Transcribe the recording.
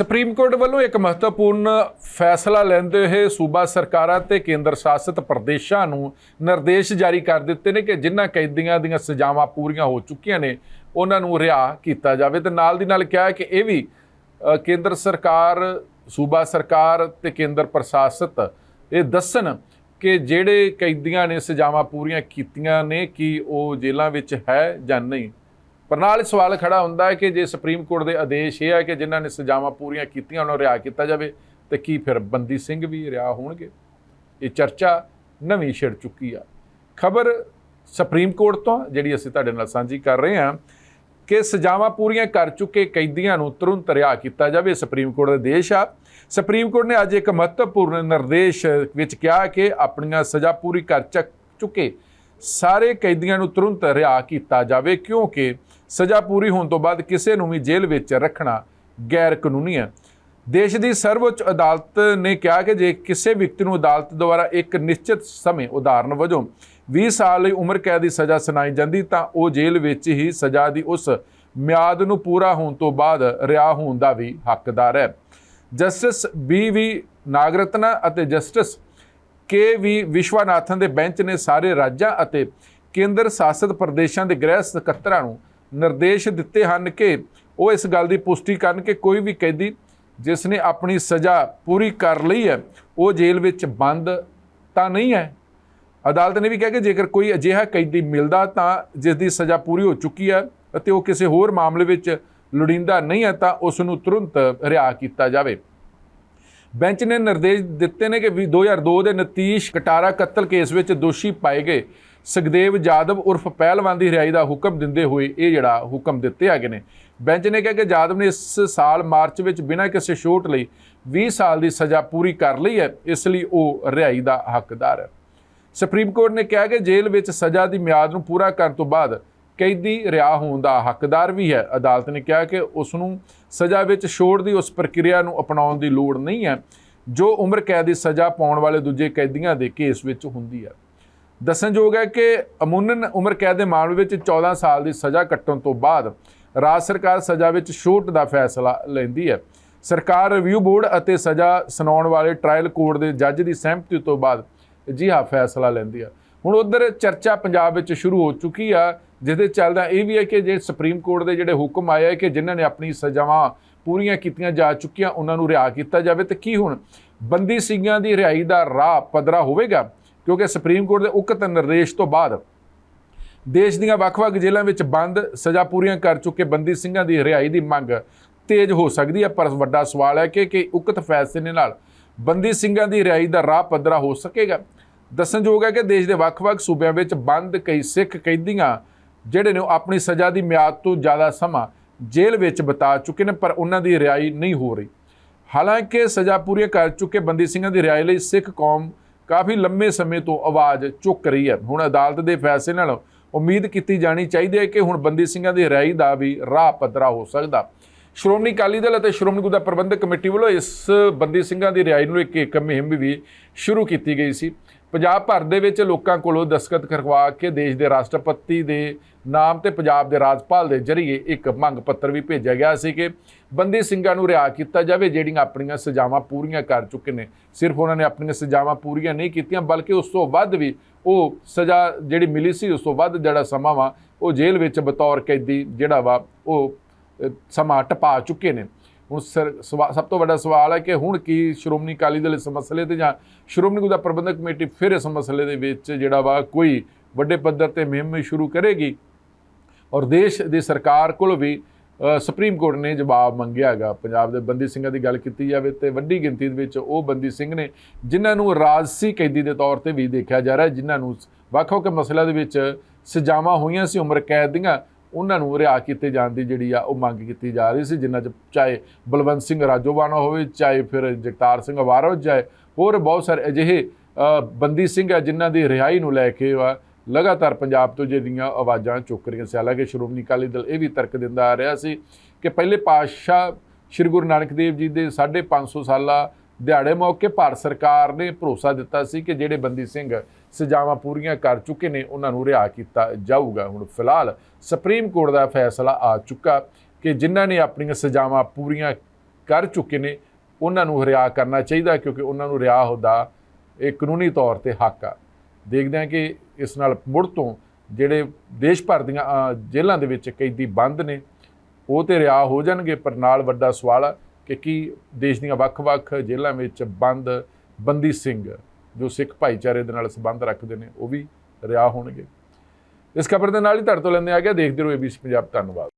Supreme court ਵੱਲੋਂ ਇੱਕ ਮਹੱਤਵਪੂਰਨ ਫੈਸਲਾ ਲੈਂਦੇ ਹੋਏ ਸੂਬਾ ਸਰਕਾਰਾਂ ਤੇ ਕੇਂਦਰ ਸ਼ਾਸਿਤ ਪ੍ਰਦੇਸ਼ਾਂ ਨੂੰ ਨਿਰਦੇਸ਼ ਜਾਰੀ ਕਰ ਦਿੱਤੇ ਨੇ ਕਿ ਜਿਨ੍ਹਾਂ ਕੈਦੀਆਂ ਦੀਆਂ ਸਜ਼ਾਵਾਂ ਪੂਰੀਆਂ ਹੋ ਚੁੱਕੀਆਂ ਨੇ, ਉਹਨਾਂ ਨੂੰ ਰਿਹਾ ਕੀਤਾ ਜਾਵੇ। ਤੇ ਨਾਲ ਦੀ ਨਾਲ ਕਿਹਾ ਕਿ ਇਹ ਵੀ ਕੇਂਦਰ ਸਰਕਾਰ, ਸੂਬਾ ਸਰਕਾਰ ਤੇ ਕੇਂਦਰ ਪ੍ਰਸ਼ਾਸਿਤ ਇਹ ਦੱਸਣ ਕਿ ਜਿਹੜੇ ਕੈਦੀਆਂ ਨੇ ਸਜ਼ਾਵਾਂ ਪੂਰੀਆਂ ਕੀਤੀਆਂ ਨੇ, ਕਿ ਉਹ ਜੇਲ੍ਹਾਂ ਵਿੱਚ ਹੈ ਜਾਂ ਨਹੀਂ। ਪਰ ਨਾਲ ਸਵਾਲ ਖੜਾ ਹੁੰਦਾ ਹੈ ਕਿ ਜੇ ਸੁਪਰੀਮ ਕੋਰਟ ਦੇ ਆਦੇਸ਼ ਇਹ ਹੈ ਕਿ ਜਿਨ੍ਹਾਂ ਨੇ ਸਜ਼ਾਵਾਂ ਪੂਰੀਆਂ ਕੀਤੀਆਂ, ਉਹਨਾਂ ਨੂੰ ਰਿਹਾ ਕੀਤਾ ਜਾਵੇ, ਤੇ ਕੀ ਫਿਰ ਬੰਦੀ ਸਿੰਘ ਵੀ ਰਿਹਾ ਹੋਣਗੇ? ਇਹ ਚਰਚਾ ਨਵੀਂ ਛਿੜ ਚੁੱਕੀ ਆ। ਖਬਰ ਸੁਪਰੀਮ ਕੋਰਟ ਤੋਂ ਜਿਹੜੀ ਅਸੀਂ ਤੁਹਾਡੇ ਨਾਲ ਸਾਂਝੀ ਕਰ ਰਹੇ ਹਾਂ ਕਿ ਸਜ਼ਾਵਾਂ ਪੂਰੀਆਂ ਕਰ ਚੁੱਕੇ ਕੈਦੀਆਂ ਨੂੰ ਤੁਰੰਤ ਰਿਹਾ ਕੀਤਾ ਜਾਵੇ ਸੁਪਰੀਮ ਕੋਰਟ ਦੇ ਆਦੇਸ਼ ਆ। ਸੁਪਰੀਮ ਕੋਰਟ ਨੇ ਅੱਜ ਇੱਕ ਮਹੱਤਵਪੂਰਨ ਨਿਰਦੇਸ਼ ਵਿੱਚ ਕਿਹਾ ਕਿ ਆਪਣੀਆਂ ਸਜ਼ਾ ਪੂਰੀ ਕਰ ਚੱਕ, ਚੁੱਕੇ ਸਾਰੇ ਕੈਦੀਆਂ ਨੂੰ ਤੁਰੰਤ ਰਿਹਾ ਕੀਤਾ ਜਾਵੇ, ਕਿਉਂਕਿ ਸਜ਼ਾ ਪੂਰੀ ਹੋਣ ਤੋਂ ਬਾਅਦ ਕਿਸੇ ਨੂੰ ਵੀ ਜੇਲ੍ਹ ਵਿੱਚ ਰੱਖਣਾ ਗੈਰ ਕਾਨੂੰਨੀ ਹੈ। ਦੇਸ਼ ਦੀ ਸਰਵਉੱਚ ਅਦਾਲਤ ਨੇ ਕਿਹਾ ਕਿ ਜੇ ਕਿਸੇ ਵਿਅਕਤੀ ਨੂੰ ਅਦਾਲਤ ਦੁਆਰਾ ਇੱਕ ਨਿਸ਼ਚਿਤ ਸਮੇਂ ਉਦਾਹਰਨ ਵਜੋਂ 20 ਸਾਲ ਲਈ ਉਮਰ ਕੈਦ ਦੀ ਸਜ਼ਾ ਸੁਣਾਈ ਜਾਂਦੀ, ਤਾਂ ਉਹ ਜੇਲ੍ਹ ਵਿੱਚ ਹੀ ਸਜ਼ਾ ਦੀ ਉਸ ਮਿਆਦ ਨੂੰ ਪੂਰਾ ਹੋਣ ਤੋਂ ਬਾਅਦ ਰਿਹਾ ਹੋਣ ਦਾ ਵੀ ਹੱਕਦਾਰ ਹੈ। ਜਸਟਿਸ ਬੀ ਵੀ ਨਾਗਰਤਨਾ ਅਤੇ ਜਸਟਿਸ ਕੇ ਵੀ ਵਿਸ਼ਵਾਨਾਥਨ ਦੇ ਬੈਂਚ ਨੇ ਸਾਰੇ ਰਾਜਾਂ ਅਤੇ ਕੇਂਦਰ ਸ਼ਾਸਿਤ ਪ੍ਰਦੇਸ਼ਾਂ ਦੇ ਗ੍ਰਹਿ ਸਕੱਤਰਾਂ ਨੂੰ ਨਿਰਦੇਸ਼ ਦਿੱਤੇ ਹਨ ਕਿ ਉਹ ਇਸ ਗੱਲ ਦੀ ਪੁਸ਼ਟੀ ਕਰਨ ਕਿ ਕੋਈ ਵੀ ਕੈਦੀ ਜਿਸ ਨੇ ਆਪਣੀ ਸਜ਼ਾ ਪੂਰੀ ਕਰ ਲਈ ਹੈ, ਉਹ ਜੇਲ੍ਹ ਵਿੱਚ ਬੰਦ ਤਾਂ ਨਹੀਂ ਹੈ। ਅਦਾਲਤ ਨੇ ਵੀ ਕਿਹਾ ਕਿ ਜੇਕਰ ਕੋਈ ਅਜਿਹਾ ਕੈਦੀ ਮਿਲਦਾ ਤਾਂ ਜਿਸ ਦੀ ਸਜ਼ਾ ਪੂਰੀ ਹੋ ਚੁੱਕੀ ਹੈ ਅਤੇ ਉਹ ਕਿਸੇ ਹੋਰ ਮਾਮਲੇ ਵਿੱਚ ਲੋੜੀਂਦਾ ਨਹੀਂ ਹੈ ਤਾਂ ਉਸ ਨੂੰ ਤੁਰੰਤ ਰਿਹਾ ਕੀਤਾ ਜਾਵੇ। ਬੈਂਚ ਨੇ ਨਿਰਦੇਸ਼ ਦਿੱਤੇ ਨੇ ਕਿ ਵੀ 2002 ਦੇ ਨਤੀਸ਼ ਕਟਾਰਾ ਕਤਲ ਕੇਸ ਵਿੱਚ ਦੋਸ਼ੀ ਪਾਏ ਗਏ। ਸੁਖਦੇਵ ਜਾਦਵ ਉਰਫ ਪਹਿਲਵਾਨ ਦੀ ਰਿਹਾਈ ਦਾ ਹੁਕਮ ਦਿੰਦੇ ਹੋਏ ਇਹ ਜਿਹੜਾ ਹੁਕਮ ਦਿੱਤੇ ਹੈਗੇ ਨੇ। ਬੈਂਚ ਨੇ ਕਿਹਾ ਕਿ ਜਾਦਵ ਨੇ ਇਸ ਸਾਲ ਮਾਰਚ ਵਿੱਚ ਬਿਨਾਂ ਕਿਸੇ ਛੋਟ ਲਈ 20 ਸਾਲ ਦੀ ਸਜ਼ਾ ਪੂਰੀ ਕਰ ਲਈ ਹੈ, ਇਸ ਲਈ ਉਹ ਰਿਹਾਈ ਦਾ ਹੱਕਦਾਰ ਹੈ। ਸੁਪਰੀਮ ਕੋਰਟ ਨੇ ਕਿਹਾ ਕਿ ਜੇਲ੍ਹ ਵਿੱਚ ਸਜ਼ਾ ਦੀ ਮਿਆਦ ਨੂੰ ਪੂਰਾ ਕਰਨ ਤੋਂ ਬਾਅਦ ਕੈਦੀ ਰਿਹਾ ਹੋਣ ਦਾ ਹੱਕਦਾਰ ਵੀ ਹੈ। ਅਦਾਲਤ ਨੇ ਕਿਹਾ ਕਿ ਉਸ ਨੂੰ ਸਜ਼ਾ ਵਿੱਚ ਛੋੜ ਦੀ ਉਸ ਪ੍ਰਕਿਰਿਆ ਨੂੰ ਅਪਣਾਉਣ ਦੀ ਲੋੜ ਨਹੀਂ ਹੈ, ਜੋ ਉਮਰ ਕੈਦ ਦੀ ਸਜ਼ਾ ਪਾਉਣ ਵਾਲੇ ਦੂਜੇ ਕੈਦੀਆਂ ਦੇ ਕੇਸ ਵਿੱਚ ਹੁੰਦੀ ਹੈ। ਦੱਸਣਯੋਗ ਹੈ ਕਿ ਅਮੂਨਨ ਉਮਰ ਕੈਦ ਦੇ ਮਾਮਲੇ ਵਿੱਚ 14 ਸਾਲ ਦੀ ਸਜ਼ਾ ਕੱਟਣ ਤੋਂ ਬਾਅਦ ਰਾਜ ਸਰਕਾਰ ਸਜ਼ਾ ਵਿੱਚ ਛੋਟ ਦਾ ਫੈਸਲਾ ਲੈਂਦੀ ਹੈ। ਸਰਕਾਰ ਰਿਵਿਊ ਬੋਰਡ ਅਤੇ ਸਜ਼ਾ ਸੁਣਾਉਣ ਵਾਲੇ ਟ੍ਰਾਇਲ ਕੋਰਟ ਦੇ ਜੱਜ ਦੀ ਸਹਿਮਤੀ ਤੋਂ ਬਾਅਦ ਜੀ ਹਾਂ ਫੈਸਲਾ ਲੈਂਦੀ ਹੈ। ਹੁਣ ਉਧਰ ਚਰਚਾ ਪੰਜਾਬ ਵਿੱਚ ਸ਼ੁਰੂ ਹੋ ਚੁੱਕੀ ਆ, ਜਿਹਦੇ ਚੱਲਦਾ ਇਹ ਵੀ ਹੈ ਕਿ ਜੇ ਸੁਪਰੀਮ ਕੋਰਟ ਦੇ ਜਿਹੜੇ ਹੁਕਮ ਆਏ ਹੈ ਕਿ ਜਿਨ੍ਹਾਂ ਨੇ ਆਪਣੀ ਸਜ਼ਾਵਾਂ ਪੂਰੀਆਂ ਕੀਤੀਆਂ ਜਾ ਚੁੱਕੀਆਂ, ਉਹਨਾਂ ਨੂੰ ਰਿਹਾ ਕੀਤਾ ਜਾਵੇ, ਤੇ ਕੀ ਹੁਣ ਬੰਦੀ ਸਿੰਘਾਂ ਦੀ ਰਿਹਾਈ ਦਾ ਰਾਹ ਪੱਧਰਾ ਹੋਵੇਗਾ? ਕਿਉਂਕਿ ਸੁਪਰੀਮ ਕੋਰਟ ਦੇ ਉਕਤ ਨਿਰਦੇਸ਼ ਤੋਂ ਬਾਅਦ ਦੇਸ਼ ਦੀਆਂ ਵੱਖ-ਵੱਖ ਜੇਲ੍ਹਾਂ ਵਿੱਚ ਬੰਦ ਸਜ਼ਾ ਪੂਰੀਆਂ ਕਰ ਚੁੱਕੇ ਬੰਦੀ ਸਿੰਘਾਂ ਦੀ ਰਿਹਾਈ ਦੀ ਮੰਗ ਤੇਜ਼ ਹੋ ਸਕਦੀ ਹੈ, ਪਰ ਵੱਡਾ ਸਵਾਲ ਹੈ ਕਿ ਕਿ ਉਕਤ ਫੈਸਲੇ ਨਾਲ ਬੰਦੀ ਸਿੰਘਾਂ ਦੀ ਰਿਹਾਈ ਦਾ ਰਾਹ ਪੱਧਰਾ ਹੋ ਸਕੇਗਾ? ਦੱਸਣਯੋਗ ਹੈ ਕਿ ਦੇਸ਼ ਦੇ ਵੱਖ-ਵੱਖ ਸੂਬਿਆਂ ਵਿੱਚ ਬੰਦ ਕਈ ਸਿੱਖ ਕੈਦੀਆਂ ਜਿਹੜੇ ਨੇ ਉਹ ਆਪਣੀ ਸਜ਼ਾ ਦੀ ਮਿਆਦ ਤੋਂ ਜ਼ਿਆਦਾ ਸਮਾਂ ਜੇਲ੍ਹ ਵਿੱਚ ਬਿਤਾ ਚੁੱਕੇ ਨੇ, ਪਰ ਉਹਨਾਂ ਦੀ ਰਿਹਾਈ ਨਹੀਂ ਹੋ ਰਹੀ। ਹਾਲਾਂਕਿ ਸਜ਼ਾ ਪੂਰੀ ਕਰ ਚੁੱਕੇ ਬੰਦੀ ਸਿੰਘਾਂ ਦੀ ਰਿਹਾਈ ਲਈ ਸਿੱਖ ਕੌਮ ਕਾਫੀ ਲੰਮੇ ਸਮੇਂ ਤੋਂ ਆਵਾਜ਼ ਚੁੱਕ ਰਹੀ ਹੈ। ਹੁਣ ਅਦਾਲਤ ਦੇ ਫੈਸਲੇ ਨਾਲ ਉਮੀਦ ਕੀਤੀ ਜਾਣੀ ਚਾਹੀਦੀ ਹੈ ਕਿ ਹੁਣ ਬੰਦੀ ਸਿੰਘਾਂ ਦੀ ਰਿਹਾਈ ਦਾ ਵੀ ਰਾਹ ਪੱਧਰਾ ਹੋ ਸਕਦਾ। ਸ਼੍ਰੋਮਣੀ ਅਕਾਲੀ ਦਲ ਅਤੇ ਸ਼੍ਰੋਮਣੀ ਗੁਰਦੁਆਰਾ ਪ੍ਰਬੰਧਕ ਕਮੇਟੀ ਵੱਲੋਂ ਇਸ ਬੰਦੀ ਸਿੰਘਾਂ ਦੀ ਰਿਹਾਈ ਨੂੰ ਇੱਕ ਇੱਕ ਮੁਹਿੰਮ ਵੀ ਸ਼ੁਰੂ ਕੀਤੀ ਗਈ ਸੀ। ਪੰਜਾਬ ਭਰ ਦੇ ਵਿੱਚ ਲੋਕਾਂ ਕੋਲੋਂ ਦਸਤਖਤ ਕਰਵਾ ਕੇ ਦੇਸ਼ ਦੇ ਰਾਸ਼ਟਰਪਤੀ ਦੇ ਨਾਮ ਤੇ ਪੰਜਾਬ ਦੇ ਰਾਜਪਾਲ ਦੇ ਜ਼ਰੀਏ ਇੱਕ ਮੰਗ ਪੱਤਰ ਵੀ ਭੇਜਿਆ ਗਿਆ ਸੀ ਕਿ ਬੰਦੀ ਸਿੰਘਾਂ ਨੂੰ ਰਿਹਾ ਕੀਤਾ ਜਾਵੇ, ਜਿਹੜੀਆਂ ਆਪਣੀਆਂ ਸਜ਼ਾਵਾਂ ਪੂਰੀਆਂ ਕਰ ਚੁੱਕੇ ਨੇ। ਸਿਰਫ ਉਹਨਾਂ ਨੇ ਆਪਣੀਆਂ ਸਜ਼ਾਵਾਂ ਪੂਰੀਆਂ ਨਹੀਂ ਕੀਤੀਆਂ, ਬਲਕਿ ਉਸ ਤੋਂ ਵੱਧ ਵੀ ਉਹ ਸਜ਼ਾ ਜਿਹੜੀ ਮਿਲੀ ਸੀ, ਉਸ ਤੋਂ ਵੱਧ ਜਿਹੜਾ ਸਮਾਂ ਵਾ, ਉਹ ਜੇਲ੍ਹ ਵਿੱਚ ਬਤੌਰ ਕੈਦੀ ਜਿਹੜਾ ਵਾ, ਉਹ ਸਮਾਂ ਟਪਾ ਚੁੱਕੇ ਨੇ। ਹੁਣ ਸਰ- ਸਵਾ- ਸਭ ਤੋਂ ਵੱਡਾ ਸਵਾਲ ਹੈ ਕਿ ਹੁਣ ਕੀ ਸ਼੍ਰੋਮਣੀ ਅਕਾਲੀ ਦਲ ਇਸ ਮਸਲੇ ਤੇ ਜਾਂ ਸ਼੍ਰੋਮਣੀ ਗੁਰਦੁਆਰਾ ਪ੍ਰਬੰਧਕ ਕਮੇਟੀ ਫਿਰ ਇਸ ਮਸਲੇ ਦੇ ਵਿੱਚ ਜਿਹੜਾ ਵਾ ਕੋਈ ਵੱਡੇ ਪੱਧਰ ਤੇ ਮੁਹਿੰਮ ਸ਼ੁਰੂ ਕਰੇਗੀ? ਔਰ ਦੇਸ਼ ਦੀ ਸਰਕਾਰ ਕੋਲ ਵੀ ਸੁਪਰੀਮ ਕੋਰਟ ਨੇ ਜਵਾਬ ਮੰਗਿਆ ਹੈਗਾ। ਪੰਜਾਬ ਦੇ ਬੰਦੀ ਸਿੰਘਾਂ ਦੀ ਗੱਲ ਕੀਤੀ ਜਾਵੇ ਤੇ ਵੱਡੀ ਗਿਣਤੀ ਦੇ ਵਿੱਚ ਉਹ ਬੰਦੀ ਸਿੰਘ ਨੇ, ਜਿਨ੍ਹਾਂ ਨੂੰ ਰਾਜਸੀ ਕੈਦੀ ਦੇ ਤੌਰ ਤੇ ਵੀ ਦੇਖਿਆ ਜਾ ਰਿਹਾ, ਜਿਨ੍ਹਾਂ ਨੂੰ ਵੱਖ-ਵੱਖ ਮਸਲਿਆਂ ਦੇ ਵਿੱਚ ਸਜ਼ਾਵਾਂ ਹੋਈਆਂ ਸੀ ਉਮਰ ਕੈਦ ਦੀਆਂ ਉਹਨਾਂ ਨੂੰ ਰਿਹਾ ਕੀਤੇ ਜਾਣ ਦੀ ਜਿਹੜੀ ਆ ਉਹ ਮੰਗ ਕੀਤੀ ਜਾ ਰਹੀ ਸੀ, ਜਿਨ੍ਹਾਂ 'ਚ ਚਾਹੇ ਬਲਵੰਤ ਸਿੰਘ ਰਾਜੋਵਾਨਾ ਹੋਵੇ, ਚਾਹੇ ਫਿਰ ਜਗਤਾਰ ਸਿੰਘ ਅਵਾਰਾ ਚਾਹੇ ਹੋਰ ਬਹੁਤ ਸਾਰੇ ਅਜਿਹੇ ਬੰਦੀ ਸਿੰਘ ਆ ਜਿਨ੍ਹਾਂ ਦੀ ਰਿਹਾਈ ਨੂੰ ਲੈ ਕੇ ਵਾ ਲਗਾਤਾਰ ਪੰਜਾਬ ਤੋਂ ਜਿਹੜੀਆਂ ਆਵਾਜ਼ਾਂ ਚੁੱਕ ਰਹੀਆਂ ਸੀ। ਹਾਲਾਂਕਿ ਸ਼੍ਰੋਮਣੀ ਅਕਾਲੀ ਦਲ ਇਹ ਵੀ ਤਰਕ ਦਿੰਦਾ ਆ ਰਿਹਾ ਸੀ ਕਿ ਪਹਿਲੇ ਪਾਤਸ਼ਾਹ ਸ੍ਰੀ ਗੁਰੂ ਨਾਨਕ ਦੇਵ ਜੀ ਦੇ 550 ਸਾਲਾ ਦਿਹਾੜੇ ਮੌਕੇ ਭਾਰਤ ਸਰਕਾਰ ਨੇ ਭਰੋਸਾ ਦਿੱਤਾ ਸੀ ਕਿ ਜਿਹੜੇ ਬੰਦੀ ਸਿੰਘ ਸਜ਼ਾਵਾਂ ਪੂਰੀਆਂ ਕਰ ਚੁੱਕੇ ਨੇ, ਉਹਨਾਂ ਨੂੰ ਰਿਹਾ ਕੀਤਾ ਜਾਊਗਾ। ਹੁਣ ਫਿਲਹਾਲ ਸੁਪਰੀਮ ਕੋਰਟ ਦਾ ਫੈਸਲਾ ਆ ਚੁੱਕਾ ਕਿ ਜਿਨ੍ਹਾਂ ਨੇ ਆਪਣੀਆਂ ਸਜ਼ਾਵਾਂ ਪੂਰੀਆਂ ਕਰ ਚੁੱਕੇ ਨੇ, ਉਹਨਾਂ ਨੂੰ ਰਿਹਾ ਕਰਨਾ ਚਾਹੀਦਾ ਕਿਉਂਕਿ ਉਹਨਾਂ ਨੂੰ ਰਿਹਾ ਹੁੰਦਾ ਇਹ ਕਾਨੂੰਨੀ ਤੌਰ ਤੇ ਹੱਕ ਆ। ਦੇਖਦੇ ਹਾਂ ਕਿ ਇਸ ਨਾਲ ਮੁੜ ਤੋਂ ਜਿਹੜੇ ਦੇਸ਼ ਭਰ ਦੀਆਂ ਜੇਲ੍ਹਾਂ ਦੇ ਵਿੱਚ ਕੈਦੀ ਬੰਦ ਨੇ, ਉਹ ਤੇ ਰਿਹਾ ਹੋ ਜਾਣਗੇ, ਪਰ ਨਾਲ ਵੱਡਾ ਸਵਾਲ ਆ ਕਿ ਕੀ ਦੇਸ਼ ਦੀਆਂ ਵੱਖ-ਵੱਖ ਜੇਲ੍ਹਾਂ ਵਿੱਚ ਬੰਦ ਬੰਦੀ ਸਿੰਘ ਜੋ ਸਿੱਖ ਭਾਈਚਾਰੇ ਦੇ ਨਾਲ ਸੰਬੰਧ ਰੱਖਦੇ ਨੇ, ਉਹ ਵੀ ਰਿਹਾ ਹੋਣਗੇ। ਇਸ ਖਬਰ ਦੇ ਨਾਲ ਹੀ ਤੁਹਾਡੇ ਤੋਂ ਲੈਂਦੇ ਆ ਗਿਆ। ਦੇਖਦੇ ਰਹੋ ਏਬੀਸੀ ਪੰਜਾਬ ਧੰਨਵਾਦ।